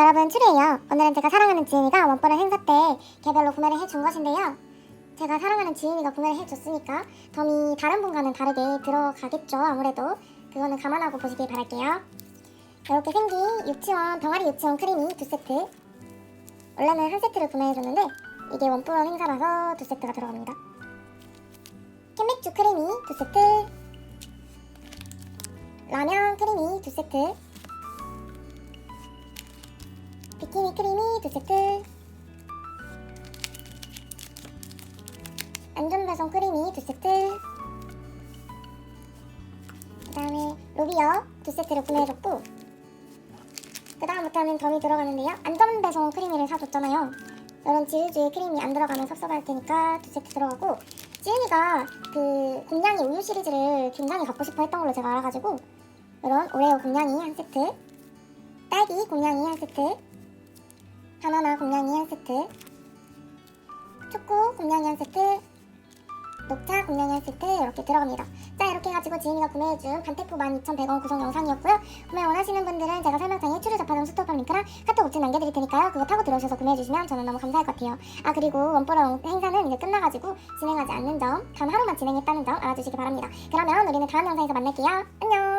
여러분 추리예요. 오늘은 제가 사랑하는 지인이가 원뿔을 행사 때 개별로 구매를 해준 것인데요. 제가 사랑하는 지인이가 구매를 해줬으니까 덤이 다른 분과는 다르게 들어가겠죠. 아무래도 그거는 감안하고 보시길 바랄게요. 이렇게 생긴 유치원 병아리 유치원 크림이 두 세트. 원래는 한 세트를 구매해줬는데 이게 원뿔 행사라서 두 세트가 들어갑니다. 캔맥주 크림이 두 세트. 라면 크림이 두 세트. 비키니 크림이 두 세트. 안전배송 크림이 두 세트. 그 다음에 로비어 두 세트를 구매해줬고 그 다음부터는 덤이 들어가는데요. 안전배송 크림이를 사줬잖아요. 이런 지우주의 크림이 안 들어가면 섭섭할 테니까 두 세트 들어가고 지은이가 그 곰냥이 우유 시리즈를 굉장히 갖고 싶어 했던 걸로 제가 알아가지고 이런 오레오 곰냥이 한 세트 딸기 곰냥이 한 세트 바나나 곰냥이 한 세트 초코 곰냥이 한 세트 녹차 곰냥이 한 세트 이렇게 들어갑니다. 자 이렇게 해가지고 지인이가 구매해준 반테프 12,100원 구성 영상이었고요. 구매 원하시는 분들은 제가 설명창에 추리 접하점 스토어 링크랑 카톡 오픈 남겨드릴 테니까요. 그거 타고 들어오셔서 구매해주시면 저는 너무 감사할 것 같아요. 아 그리고 원포럼 행사는 이제 끝나가지고 진행하지 않는 점 단 하루만 진행했다는 점 알아주시기 바랍니다. 그러면 우리는 다음 영상에서 만날게요. 안녕